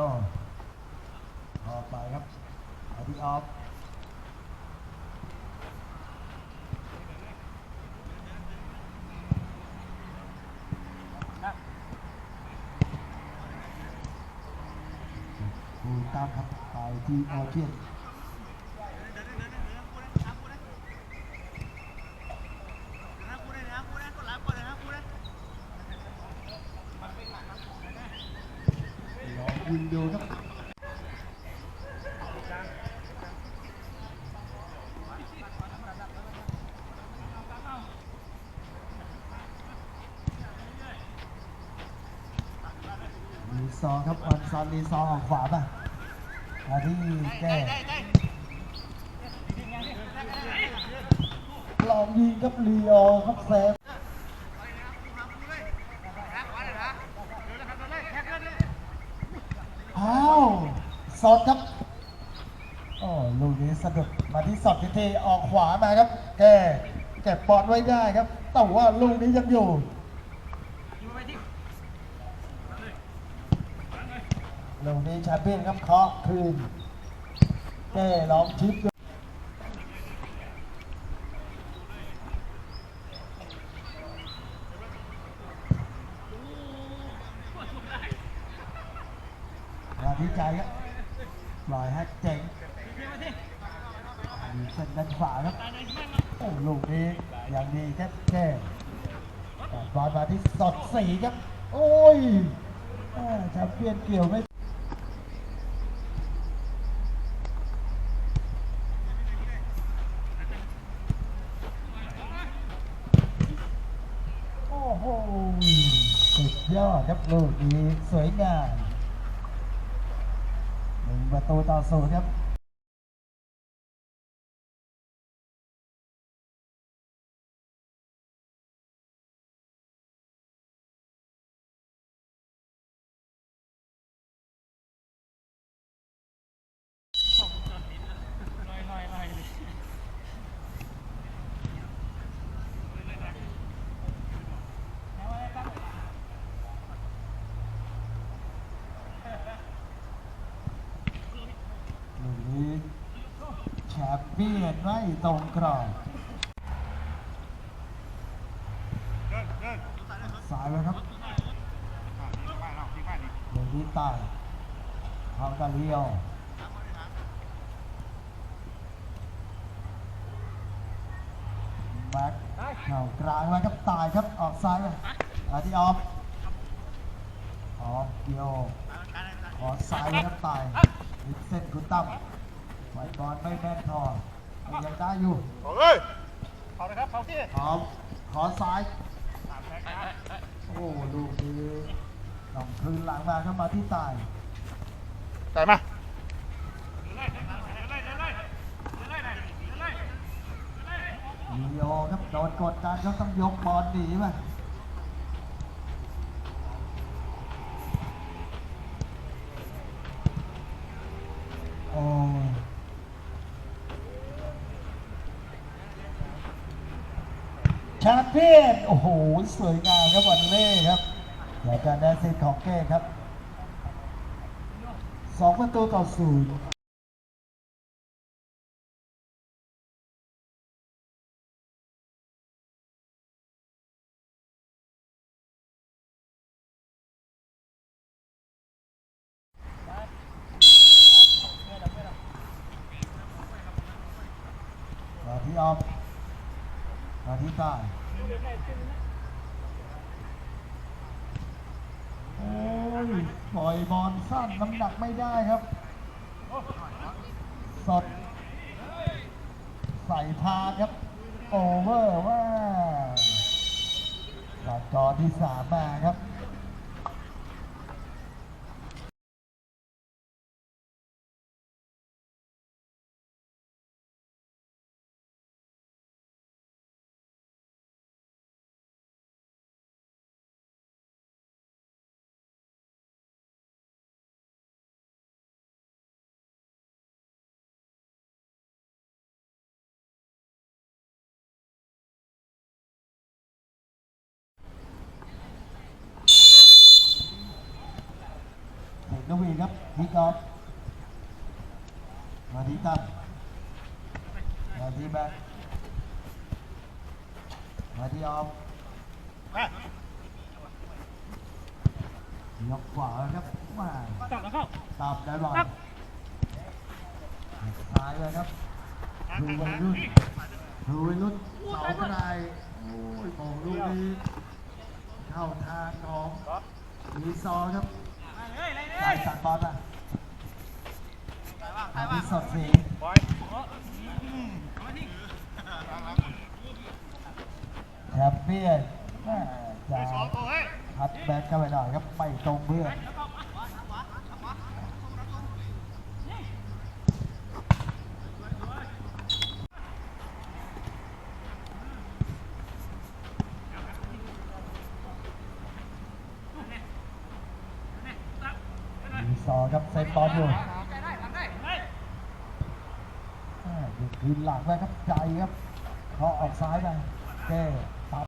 โอออกไปครับอาที่ออฟคูตามครับไปที่ออเชียนลองยิงดูครับ มี ซองครับออนซอนมีซองออกขวาป่ะมาที่แก้ลองยิงครับลีโอครับแซมอ้าวสดครับโอ้ลูกนี้สะดุดมาที่สอดทีทีออกขวามาครับ แก้เก็บบอลไว้ได้ครับ แต่ว่าลูกนี้ยังอยู่ ลูกนี้แช มเปี้ยนครับเคาะคืนแก้ลองชิปด้วยมาที่ใจครับปล่อยให้เจ๋งเส้นด้านขวาครับโอ้ลูกนี้อย่างดีแค่แก้แต่บอลมาที่สดสีครับ โอ้ยแม่แชมเปี้ยนเกี่ยวไม่ โอ้โห สุดยอดค รับลูกนี้สวยงามหนึ่งประตูต่อศูนย์ครับ ลูกนี้แชม เปี้ยนไม่ตรงกรอบสายแล้วครับลูกนี้ตายเขาตาเลี้ยวแบ็คเข่ากลางไว้ครับตายครับออกซ้ายไปอาที่ออฟออฟเกียวขอซ้ายไว้ครับตายเส้นคุณตั้ม ไว้บอลไม่แม่นพอยังได้อยู่เฮ้ยเขาเลยครับเขาที่ออฟขอซ้ายโอ้ลูกนี้ต้องคืนหลังมาเข้ามาที่ตาย ใส่มาลีโอครับโดนกดดันเขาต้องยกบอลหนีมาโอ้แชมเปี้นโอ้โห สวยงามครับวันเล่ครับจากการได้สิทธิ์ของเก้ครับสองประตูต่อศูนย์มาที่ออฟมาที่ใต้โอ้ย ปล่อยบอลสั้นน้ำหนักไม่ได้ครับ สด ใส่พาครับ โอเวอร์ว่าตัดจอที่สามมาครับ นวีครับพิกอฟมาที่ตั้มมาที่แบ็คมาที่ออฟยกขวาครับมาตัดแล้วเข้าตามได้บอลท้ายเลยครับดูวัยรุ่นดูวัยรุ่นเสากระไดโอ้ยมองลูกนี้เข้าทางของลีซอครับ ตัดบอลอะอันนี้สดสีบอยแชมเปี้ยนแม่จะสองโอ้ยพัดแบ็คเข้าไปหน่อยครับไม่ตรงเพื่อน มีซอครับเซตบอลอยู่อ่าอยู่คืนหลังไปครับใจครับเขาออกซ้ายไปแก้ตัด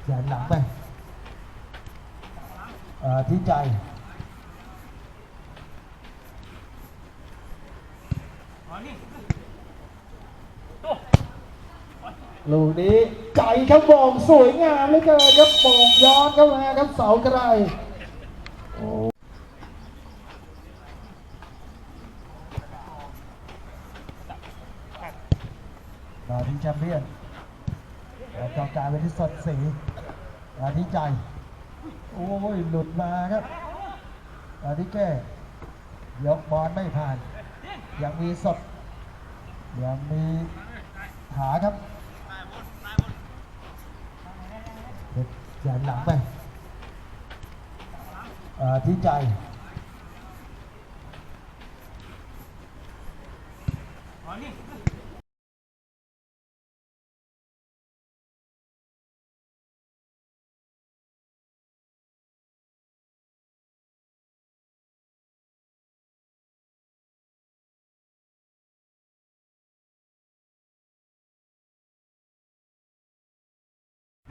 เสร็จแขนหลังไปเอ่อที่ใจลูกนี้ใจครับมองสวยงามเลือเกินครับมองย้อนเข้ามาครับเสาไรโอ้มาที่แชมเปี้ยนจอกลายไปที่สดสี อาทิใจ โอ้ย หลุดมาครับ อาทิแก้ยกบอลไม่ผ่าน ยังมีสด ยังมีหาครับเด็กยันหลังไปอาทิใจ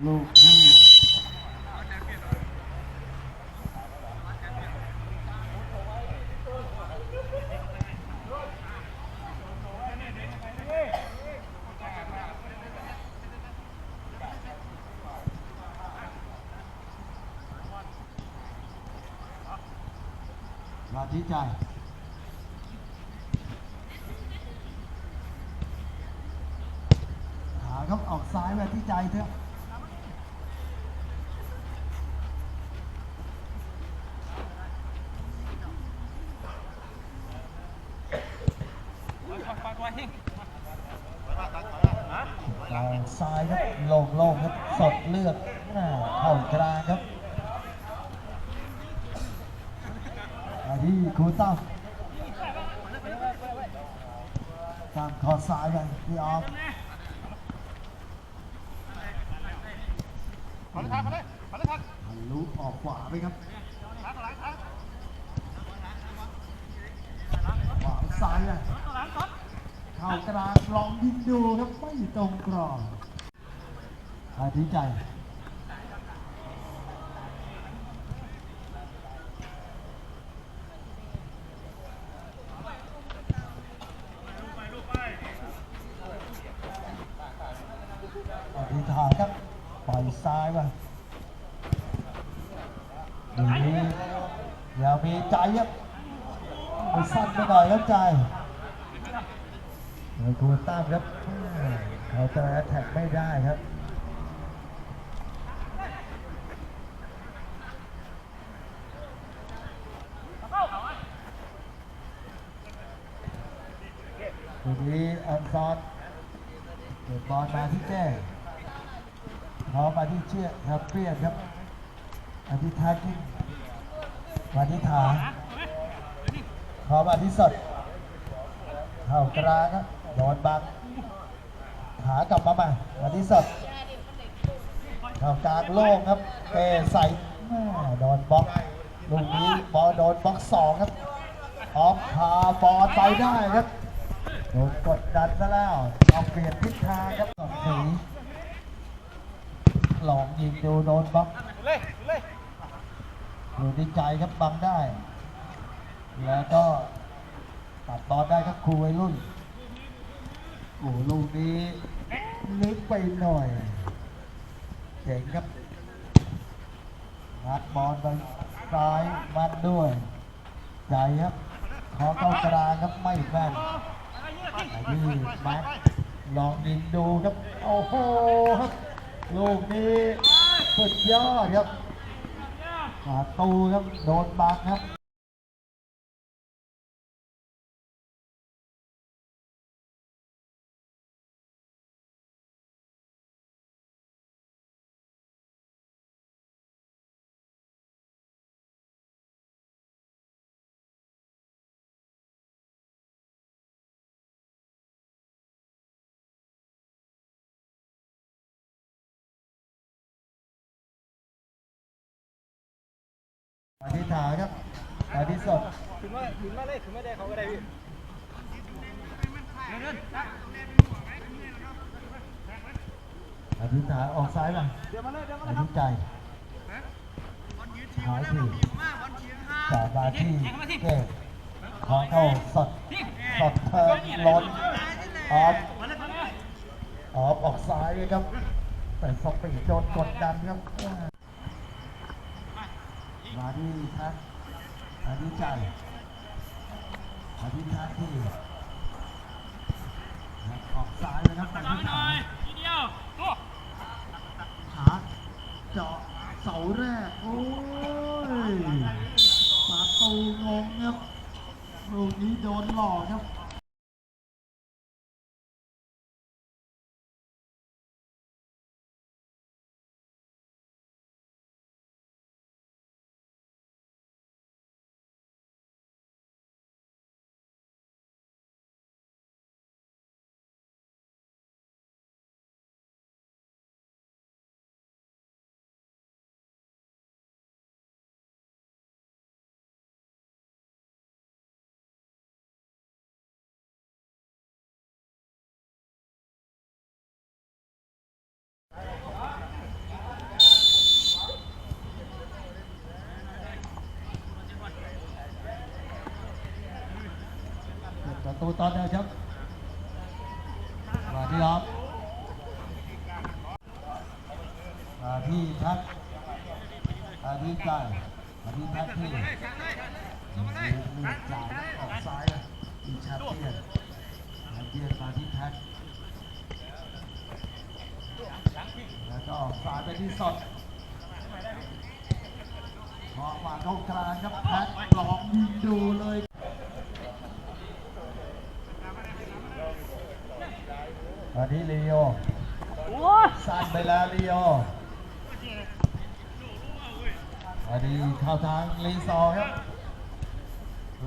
ลูกที่มาที่ใจ หาครับออกซ้ายมาที่ใจเถอะ ทางซ้ายครับโล่งโล่งๆครับสดเลือกหน้าเข้ากลางครับมาที่ครูตั้มตั้มขอซ้ายไปพี่ออฟขอเลยทันขอเลยขอเลยทันทะลุออกขวาไปครับขวาซ้ายไป เข้ากลางลองยิงดูครับไม่ตรงกรอบอาทิใจอธิษฐานครับปล่อยซ้ายมาดีอย่ามีใจครับไปสั้นไปหน่อยครับใจ เดี๋ยวครูตั้มครับเขาจะแท็กไม่ได้ครับทีนี้อันซอนเก็บบอลมาที่แก้พอมาที่เชี่ยครับเปรียนครับอธิทากิ้งมาที่ฐานพอมาที่สด เข้ากลางครับ โดนบังหากลับมาใหม่มาที่สดเข้ากลางโล่งครับเอใส่แม่โดนบล็อกลูกนี้บอลโดนบล็อกสองครับออฟพาบอลไปได้ครับโดนกดดันซะแล้วเอาเปลี่ยนทิศทางครับสองสีหลอกยิงดูโดนบล็อกเลยเลยอยู่ที่ใจครับบังได้ แล้วก็ตัดบอลได้ครับครูวัยรุ่น โอ้ลูกนี้ลึกไปหน่อยเจ๋งครับงัดบอลไปซ้ายมัดด้วยใจครับ ขอเข้ากลาครับไม่แม่นไอ้นี่แม็กลองยิงดูครับ โอ้โหครับลูกนี้สุดยอดครับประตูครับ โดนบังครับ อธิษฐานครับอธิษฐานถึงว่าถึงว่าเลยถึงไม่ได้เขาก็ได้พี่อธิษฐานออกซ้ายมาเดี๋ยวมาเลยเดี๋ยวมาอเลยครัธิบใจหายทีสาบาที่เก็บของเข้าสดสดเทิร์นล้นออฟออฟออกซ้ายเลยครับ แต่สปีดโดนกดดันครับ มาที่ทักอธิใจอธิทักที่ออกซ้ายเลยครับไปที่ฐานทีเดียวตัวขาเจาะเสาแรก โอ้ยประตูงงครับลูกนี้โดนหลอกครับ ตูตอนเดียวครับมาที่ออฟมาที่ทักมาที่ใจมาที่ทักที่ลูกจ่ายออกซ้ายเลยที่ชาเตียนชาเตียนมาที่ทักแล้วก็ออกซ้ายไปที่สดพอมาเข้ากลางครับแพ็คลองยิงดูเลย มาที่ลีโอโอ้ยสั้นไปแล้วลีโออันนี้เข้าทางลีซอร์ครับ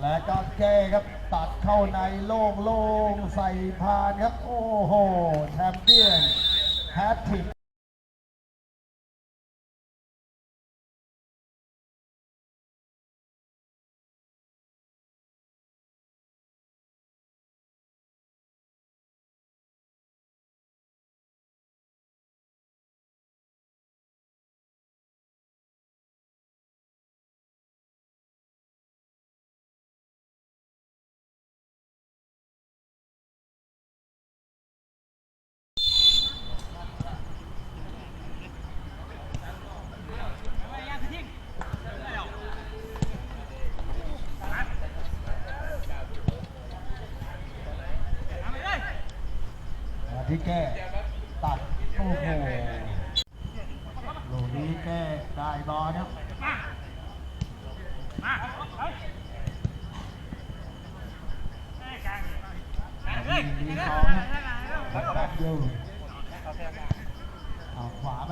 และก็แก้ครับตัดเข้าในโล่งโล่งๆใส่พานครับ โอ้โหแชมเปี้ยนแฮตทริก มาที่แก้ตัดโอ้โหลูกนี้แก้ได้บอลครับมาเฮ้ยแม่กลางเฮ้ยลีเฮ้อร์ครับตัดอยู่เอาขวาไป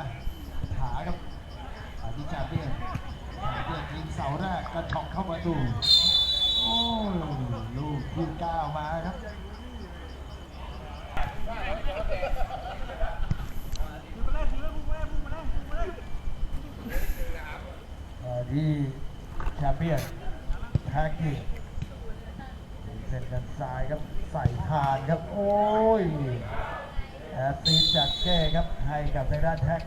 ขาครับอาทิชาเบียนเบียนยิงเสาแรกกระชอกเข้ามาดูโอ้ลูกที่เก้ามาครับ ดีแชมเปี้ยนแท็กกี้เส้นกันซ้ายครับใส่ทานครับ โอ้ยแอสซีจากเก้ครับให้กับทางด้านแท็ก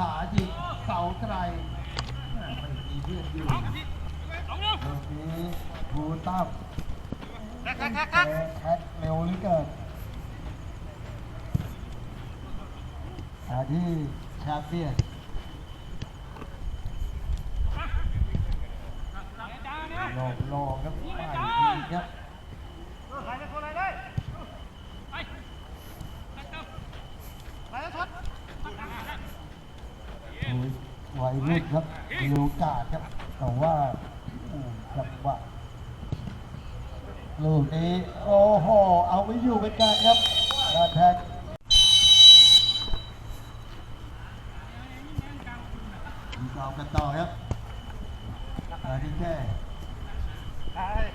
ขายิเสาไกลไม่มีเพื่อนอยู่สองนิ้วลูกนี้บูตั้มแท็กแท็กแท็กแท็กแท็กเร็วหลือเกินอาที่แชมเปี้ยนจานเนี่ยโลงโลงครับไปทีครับใครจะคนอะไรได้ไปแท็กเต้า ใครจะชด โอ้ย วัยรุ่นครับมีโอกาสครับแต่ว่าจังหวะลูกนี้โอ้โหเอาไม่อยู่เป็นการครับการแทงมีสอบกันต่อครับอาที่แก้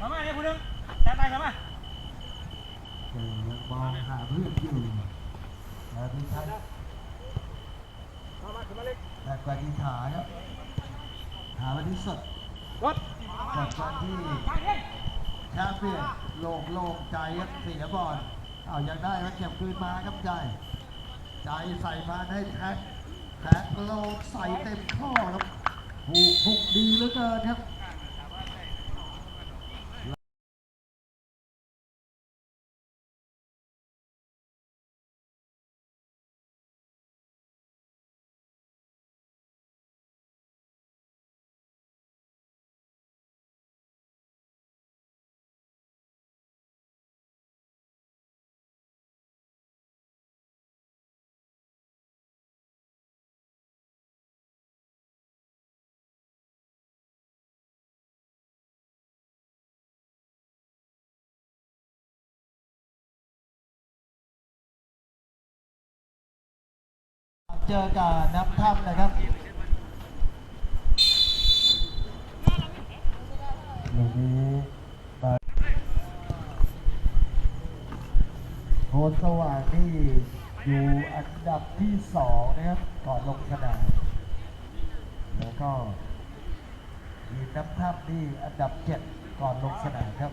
มามาเนี่ยผู้หนึงแท็กไปครับมา เออยังมองหาเพื่อนอยู่อาที่แท็ก มามาขึ้นมาเล็ก แท็กไปที่ขาครับ หาไปที่สุด รถ กดกันที่แชม เปี้ยโล่งโล่งใจครับเสียบอลเอายังได้ครับเก็บคืนมาครับใจ ใจใส่มาให้แท็กแท็กโลงใส่เต็มข้อครับผูกผูกดีเหลือเกินครับ เจอกับน้ำท่ำนะครับลูกนี้มาโพนสว่างนี่อยู่อันดับที่สองนะครับก่อนลงสนามแล้วก็ทีมน้ำท่ำนี่อันดับเจ็ดก่อนลงสนามครับ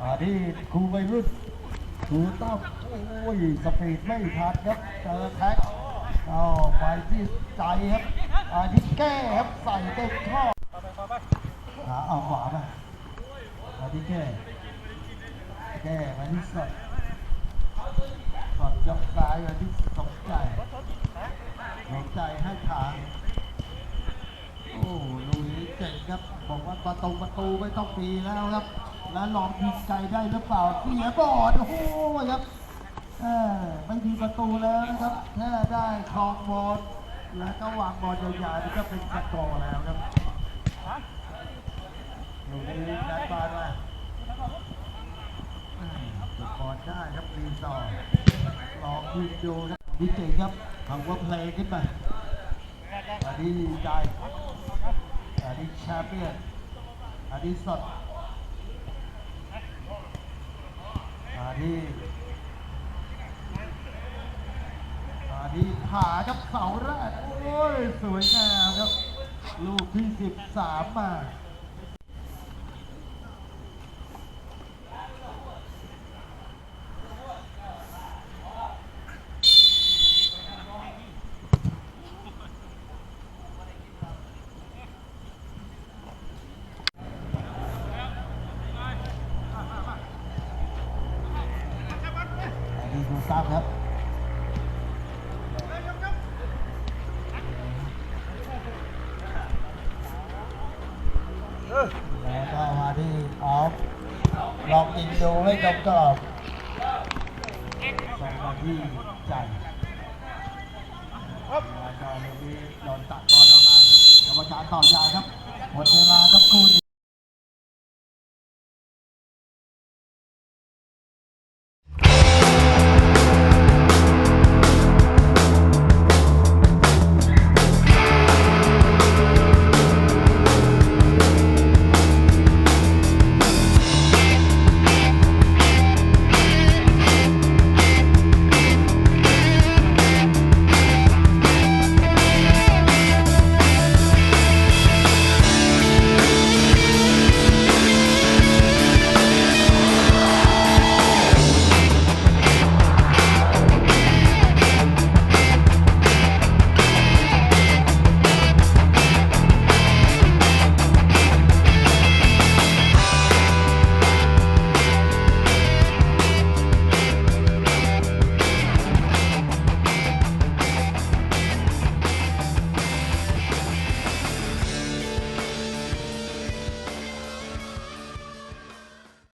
อ่านี่ครูวัยรุ่น ครูต้อมโอ้ยสปีดไม่ทันครับเจอแท็กเอาไปที่ใจครับอ่าที่แก้ครับใส่เต็มข้อขาเอาขวาไปมาที่แก้แก้มาที่สดสดยกซ้ายมาที่สมใจสมใจให้ทางโอ้ลุยเก่งครับบอกว่าประตูประตูไม่ต้องปีแล้วครับ แล้วลองยิงไกลได้หรือเปล่าเสียบอลโอ้โหครับไม่มีประตูแล้วนะครับ แค่ได้ครองบอลแล้วก็วางบอลยาวๆนี่ก็เป็นสกอร์แล้วครับลูกนี้นัดบอลมาอืมเก็บบอลได้ครับรีสอร์ลองยิงดูครับดีเก่งครับทำว่าเพลงขึ้นมาอันนี้ใจอันนี้แชมเปี้ยนอันนี้สด อันนี้อันนี้ขาครับเสาแรก โอ้ย สวยงามครับ ลูกที่ 13 มา อันนี้ดูตั้มครับ เออ แล้วก็มาที่ออฟ ลองยิงดูให้กรอบกรอบส่งมาที่ใจแล้วก็ลูกนี้โดนตัดบอลออกมากรรมการต่อยายครับหมดเวลาครับคู่นี้